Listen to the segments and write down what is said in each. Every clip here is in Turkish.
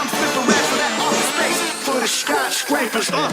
I'm flipping racks for that office space for the skyscrapers. Uh.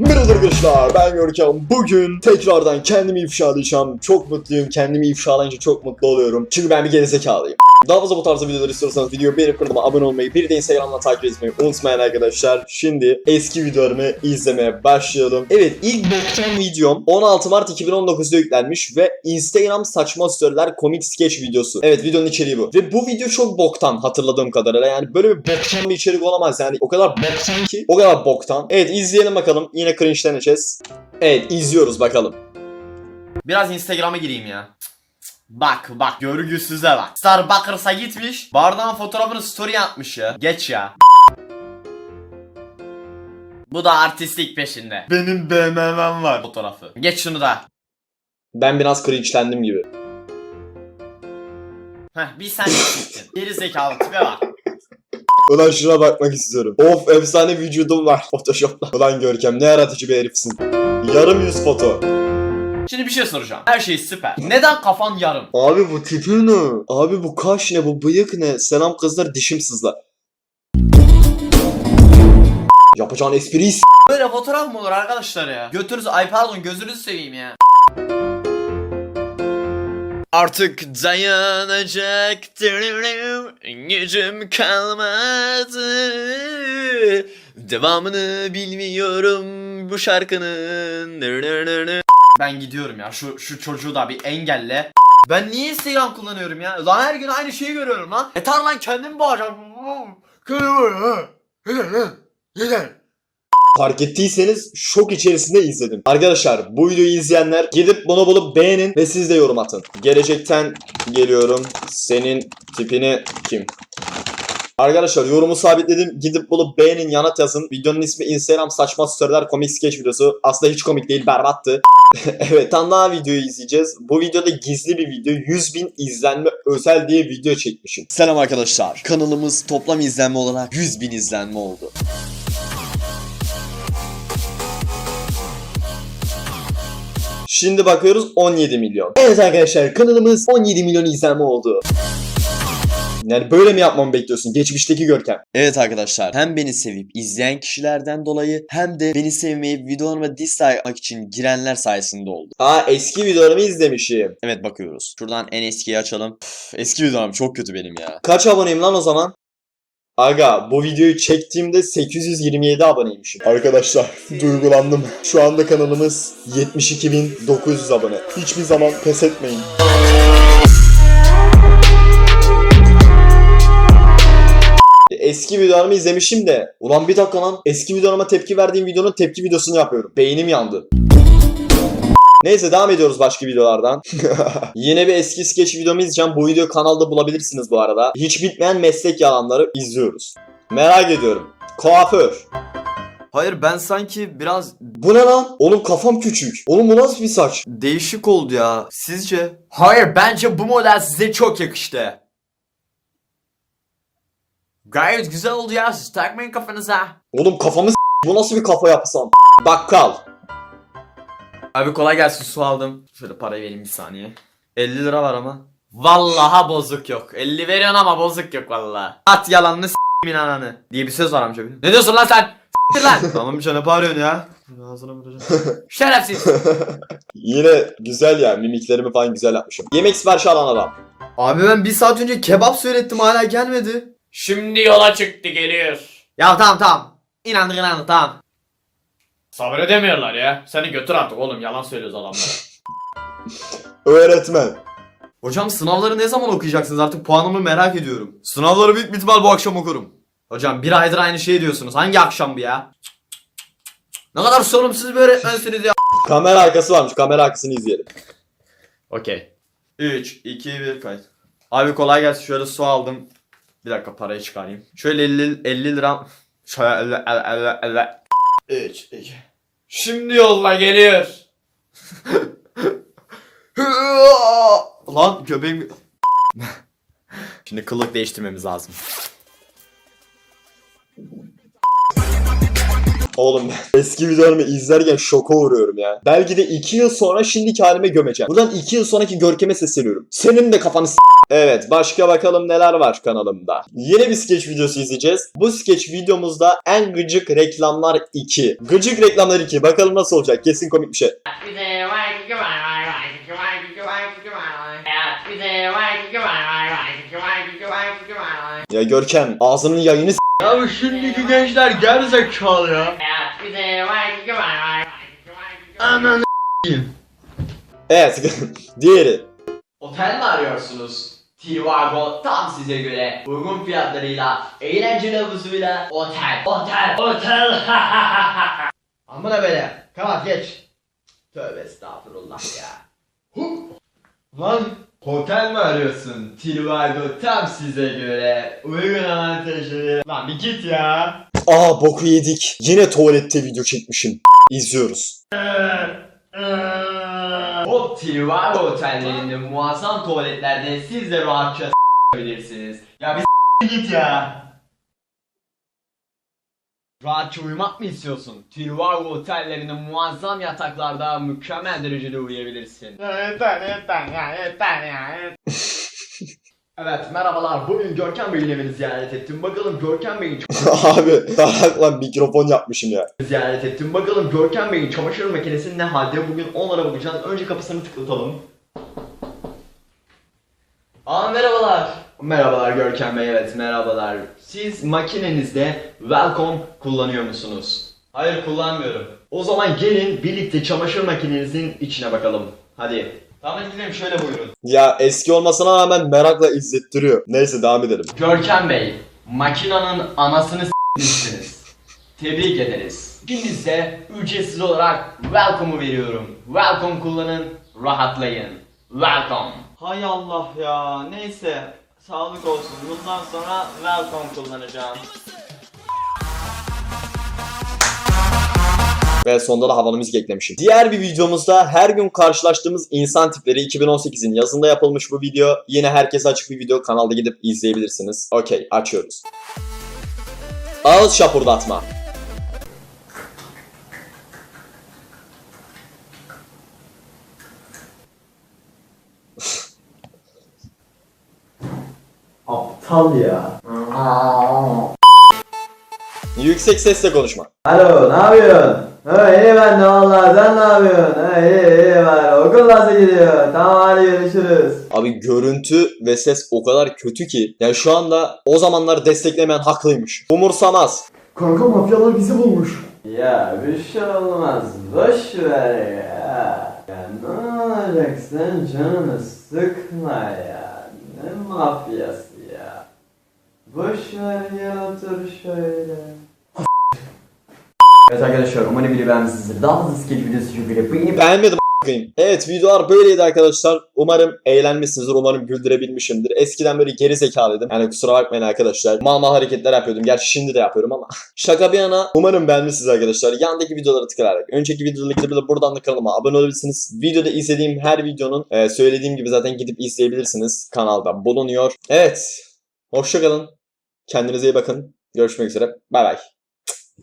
Merhaba arkadaşlar ben Görkem. Bugün tekrardan kendimi ifşalayacağım. Çok mutluyum. Kendimi ifşalayınca çok mutlu oluyorum. Çünkü ben bir gerizekalıyım. Daha fazla bu tarzda videolar istiyorsanız videoyu beğenip kanalıma abone olmayı, bir de Instagram'dan takip etmeyi unutmayın arkadaşlar. Şimdi eski videolarımı izlemeye başlayalım. Evet ilk boktan videom 16 Mart 2019'da yüklenmiş ve Instagram saçma storyler komik sketch videosu. Evet videonun içeriği bu. Ve bu video çok boktan hatırladığım kadarıyla. Yani böyle bir boktan bir içerik olamaz yani. O kadar boktan ki. O kadar boktan. Evet izleyelim bakalım. Yine cringe'leneceğiz. Evet izliyoruz bakalım. Biraz Instagram'a gireyim ya. Bak bak görgüsüze bak. Starbucks'a gitmiş. Bardağın fotoğrafını story atmış ya. Geç ya. Bu da artistlik peşinde. Benim BMW'm var fotoğrafı. Geç şunu da. Ben biraz cringe'lendim gibi. Heh bir sen gittin. Geri zekalı tipe bak. Ulan şuna bakmak istiyorum. Of efsane vücudum var Photoshop'ta. Ulan Görkem ne yaratıcı bir herifsin. Yarım yüz foto. Şimdi bir şey soracağım. Her şey süper. Neden kafan yarım? Abi bu tipi ne? Abi bu kaş ne? Bu bıyık ne? Selam kızlar dişim sızla. Yapacağın espriyi Böyle fotoğraf mı olur arkadaşlar ya? Götünüzü ay pardon gözünüzü seveyim ya. Artık dayanacak gücüm kalmadı. Devamını bilmiyorum bu şarkının. Ben gidiyorum ya şu şu çocuğu da bir engelle. Ben niye Instagram kullanıyorum ya? Lan her gün aynı şeyi görüyorum lan. Yeter lan kendimi boğacağım. Fark ettiyseniz şok içerisinde izledim. Arkadaşlar bu videoyu izleyenler gidip bunu bulup beğenin ve siz de yorum atın. Gelecekten geliyorum. Senin tipini kim? Arkadaşlar yorumu sabitledim. Gidip bulup beğenin yanıt yazın. Videonun ismi Instagram saçma storyler komik sketch videosu. Aslında hiç komik değil berbattı. evet tam daha videoyu izleyeceğiz. Bu videoda gizli bir video 100 bin izlenme özel diye video çekmişim. Selam arkadaşlar. Kanalımız toplam izlenme olarak 100 bin izlenme oldu. Şimdi bakıyoruz 17 milyon. Evet arkadaşlar kanalımız 17 milyon izlenme oldu. Yani böyle mi yapmamı bekliyorsun? Geçmişteki Görkem. Evet arkadaşlar hem beni sevip izleyen kişilerden dolayı hem de beni sevmeyip videolarıma dislike atmak için girenler sayesinde oldu. Aa eski videolarımı izlemişim. Evet bakıyoruz. Şuradan en eskiyi açalım. Üf, eski videolarım çok kötü benim ya. Kaç aboneyim lan o zaman? Aga bu videoyu çektiğimde 827 aboneymişim. Arkadaşlar duygulandım. Şu anda kanalımız 72.900 abone. Hiçbir zaman pes etmeyin. Eski videolarımı izlemişim de Ulan bir dakika lan Eski videolarıma tepki verdiğim videonun tepki videosunu yapıyorum Beynim yandı Neyse devam ediyoruz başka videolardan. Yine bir eski sketch videomu izleyeceğim. Bu videoyu kanalda bulabilirsiniz bu arada. Hiç bitmeyen meslek yalanları izliyoruz. Merak ediyorum. Kuaför. Hayır ben sanki biraz Bu ne lan? Oğlum kafam küçük. Oğlum bu nasıl bir saç? değişik oldu ya. Sizce? Hayır bence bu model size çok yakıştı. Gayet güzel oldu ya siz takmayın kafanıza. Oğlum kafamı s- Bu nasıl bir kafa yapsam? Bakkal. Abi kolay gelsin su aldım. Şöyle parayı vereyim bir saniye. 50 lira var ama. Vallaha bozuk yok. 50 veriyorsun ama bozuk yok vallahi. At yalanını s**min ananı. Diye bir söz var amca benim. Ne diyorsun lan sen? S**tir lan. Tamam bir ne bağırıyorsun ya? Ağzına vuracağım. Şerefsiz. Yine güzel ya. Mimiklerimi falan güzel yapmışım. Yemek siparişi alan adam. Abi ben bir saat önce kebap söylettim hala gelmedi. Şimdi yola çıktı geliyor. Ya tamam tamam. İnandık inandık tamam. Sabredemiyorlar ya. Seni götür artık oğlum yalan söylüyoruz adamlar. Öğretmen. Hocam sınavları ne zaman okuyacaksınız artık puanımı merak ediyorum. Sınavları bir ihtimal bu akşam okurum. Hocam bir aydır aynı şeyi diyorsunuz. Hangi akşam bu ya? Ne kadar sorumsuz bir öğretmensiniz ya. Kamera arkası varmış. Kamera arkasını izleyelim. Okey. 3, 2, 1 kayıt. Abi kolay gelsin. Şöyle su aldım. Bir dakika parayı çıkarayım. Şöyle 50, 50 lira. Şöyle 50, 50, 50. 3, 2. Şimdi yolla geliyor. Lan göbeğim... Şimdi kılık değiştirmemiz lazım. Oğlum ben eski videolarımı izlerken şoka uğruyorum ya. Belki de 2 yıl sonra şimdiki halime gömeceğim. Buradan 2 yıl sonraki görkeme sesleniyorum. Senin de kafanı s- Evet başka bakalım neler var kanalımda. Yine bir sketch videosu izleyeceğiz. Bu sketch videomuzda en gıcık reklamlar 2. Gıcık reklamlar 2. Bakalım nasıl olacak. Kesin komik bir şey. Ya. Ya Görkem ağzının yayını s- Abi şimdiki gençler gerizekalı ya. Ya. Aman Evet. Diğeri. Otel mi arıyorsunuz? Trivago tam size göre uygun fiyatlarıyla, eğlenceli havuzuyla otel, otel, otel. Amına böyle. Kapat geç. Tövbe estağfurullah ya. Lan otel mi arıyorsun? Trivago tam size göre uygun avantajları. Lan bir git ya. Aa boku yedik. Yine tuvalette video çekmişim. İzliyoruz. O Trivago otellerinde muazzam tuvaletlerde siz de rahatça s**bilirsiniz. Ya bir git ya. Rahatça uyumak mı istiyorsun? Trivago otellerinde muazzam yataklarda mükemmel derecede uyuyabilirsin. Yeter yeter ya yeter ya. Evet merhabalar bugün Görkem Bey'in evini ziyaret ettim. Bakalım Görkem Bey'in Abi salakla mikrofon yapmışım ya. ziyaret ettim. Bakalım Görkem Bey'in çamaşır makinesi ne halde? Bugün onlara bakacağız. Önce kapısını tıklatalım. Aa merhabalar. Merhabalar Görkem Bey evet merhabalar. Siz makinenizde Welcome kullanıyor musunuz? Hayır kullanmıyorum. O zaman gelin birlikte çamaşır makinenizin içine bakalım. Hadi. Tamam hadi gidelim şöyle buyurun. Ya eski olmasına rağmen merakla izlettiriyor. Neyse devam edelim. Görkem Bey, makinanın anasını s**mişsiniz. Tebrik ederiz. İkinize ücretsiz olarak welcome'u veriyorum. Welcome kullanın, rahatlayın. Welcome. Hay Allah ya, neyse. Sağlık olsun. Bundan sonra welcome kullanacağım. Ve sonunda da havalı müzik eklemişim. Diğer bir videomuzda her gün karşılaştığımız insan tipleri 2018'in yazında yapılmış bu video. Yine herkese açık bir video. Kanalda gidip izleyebilirsiniz. Okey açıyoruz. Ağız şapurdatma. Aptal ya. Yüksek sesle konuşma. Alo, ne yapıyorsun? Ha iyi ben de valla, sen ne yapıyorsun? Ha iyi iyi var, okul nasıl gidiyor? Tamam hadi görüşürüz. Abi görüntü ve ses o kadar kötü ki. Yani şu anda o zamanlar desteklemeyen haklıymış. Umursamaz. Kanka mafyalar bizi bulmuş. Ya bir şey olmaz, boş ver ya. Ya ne olacak sen canını sıkma ya. Ne mafyası ya. Boş ver ya otur şöyle. Evet arkadaşlar umarım video beğenmişsinizdir. Daha fazla sketch videosu video beğenip Beğenmedim a**ayım. Evet videolar böyleydi arkadaşlar. Umarım eğlenmişsinizdir. Umarım güldürebilmişimdir. Eskiden böyle geri zekalıydım. Yani kusura bakmayın arkadaşlar. Mal hareketler yapıyordum. Gerçi şimdi de yapıyorum ama. Şaka bir yana umarım beğenmişsiniz arkadaşlar. Yandaki videoları tıklayarak. Önceki videoda linkleri buradan da kanalıma abone olabilirsiniz. Videoda izlediğim her videonun e, söylediğim gibi zaten gidip izleyebilirsiniz. Kanalda bulunuyor. Evet. Hoşçakalın. Kendinize iyi bakın. Görüşmek üzere. Bay bay.